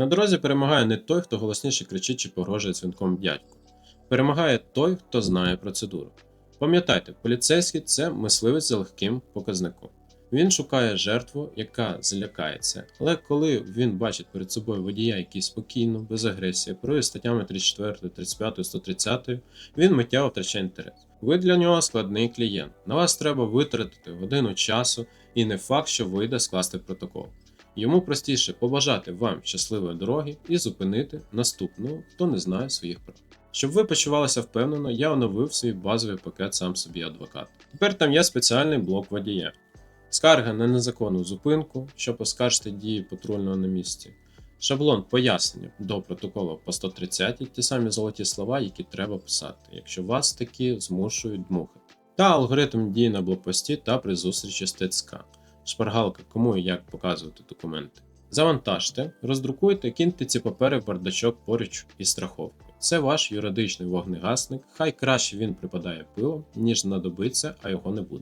На дорозі перемагає не той, хто голосніше кричить чи погрожує дзвінком дядьку. Перемагає той, хто знає процедуру. Пам'ятайте, поліцейський це мисливець за легким показником. Він шукає жертву, яка злякається, але коли він бачить перед собою водія, який спокійно, без агресії, керує статтями 34, 35, 130, він миттєво втрачає інтерес. Ви для нього складний клієнт. На вас треба витратити годину часу, і не факт, що вийде скласти протокол. Йому простіше побажати вам щасливої дороги і зупинити наступного, хто не знає своїх прав. Щоб ви почувалися впевнено, я оновив свій базовий пакет сам собі адвокат. Тепер там є спеціальний блок водія. Скарга на незаконну зупинку, щоб оскаржити дії патрульного на місці. Шаблон пояснення до протоколу по 130 ті самі золоті слова, які треба писати, якщо вас такі змушують дмухати. Та алгоритм дій на блокпості та при зустрічі з ТЦК. Шпаргалка, кому і як показувати документи. Завантажте, роздрукуйте, киньте ці папери в бардачок поруч із страховкою. Це ваш юридичний вогнегасник, хай краще він припадає пилом, ніж знадобиться, а його не буде.